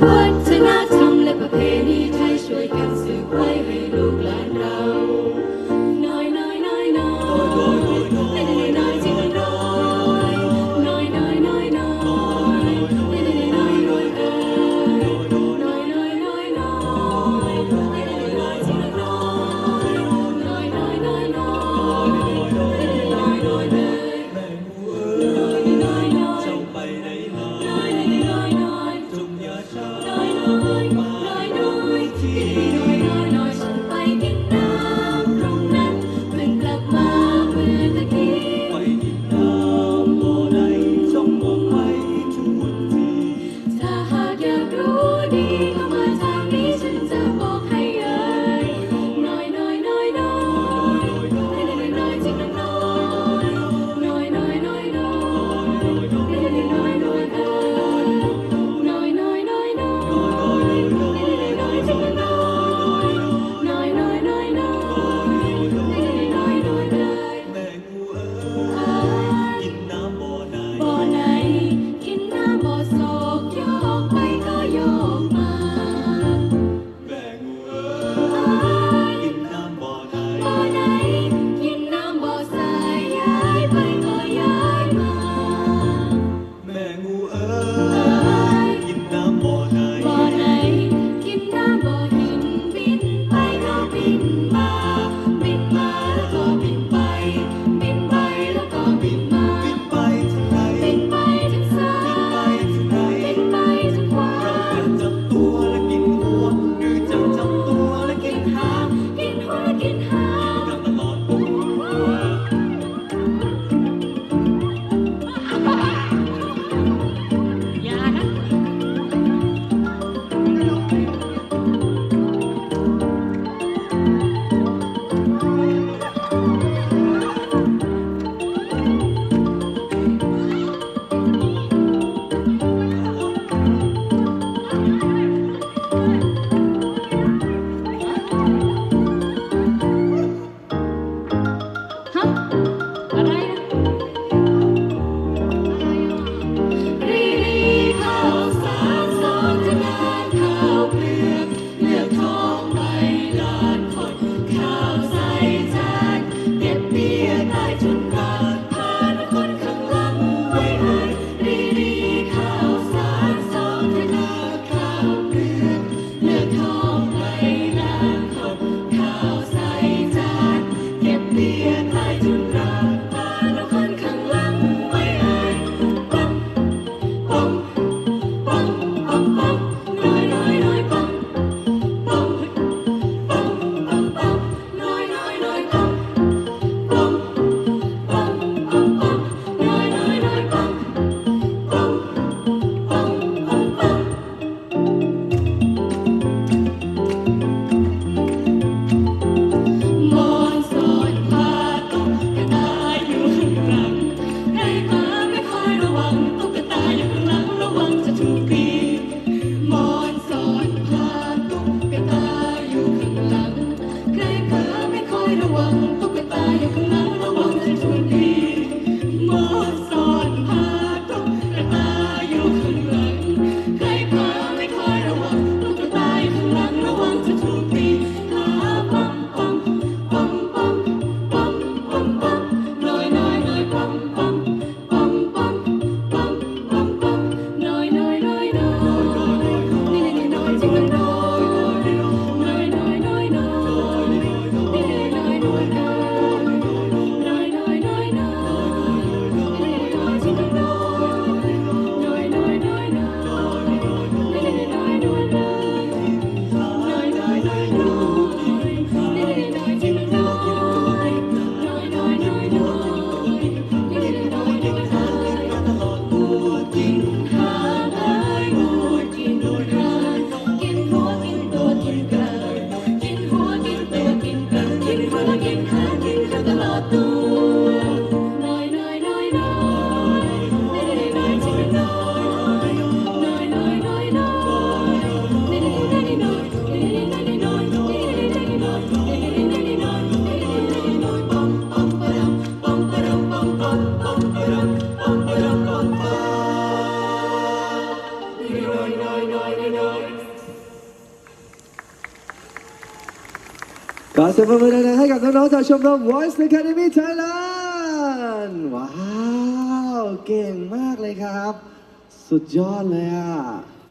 Buồn ระวังตุ๊กตาอย่าเพิ่ง ขอเสียงปรบมือดังๆให้กับน้องๆจากชมรม Voice Academy Thailand ว้าว เก่งมากเลยครับ สุดยอดเลยอะ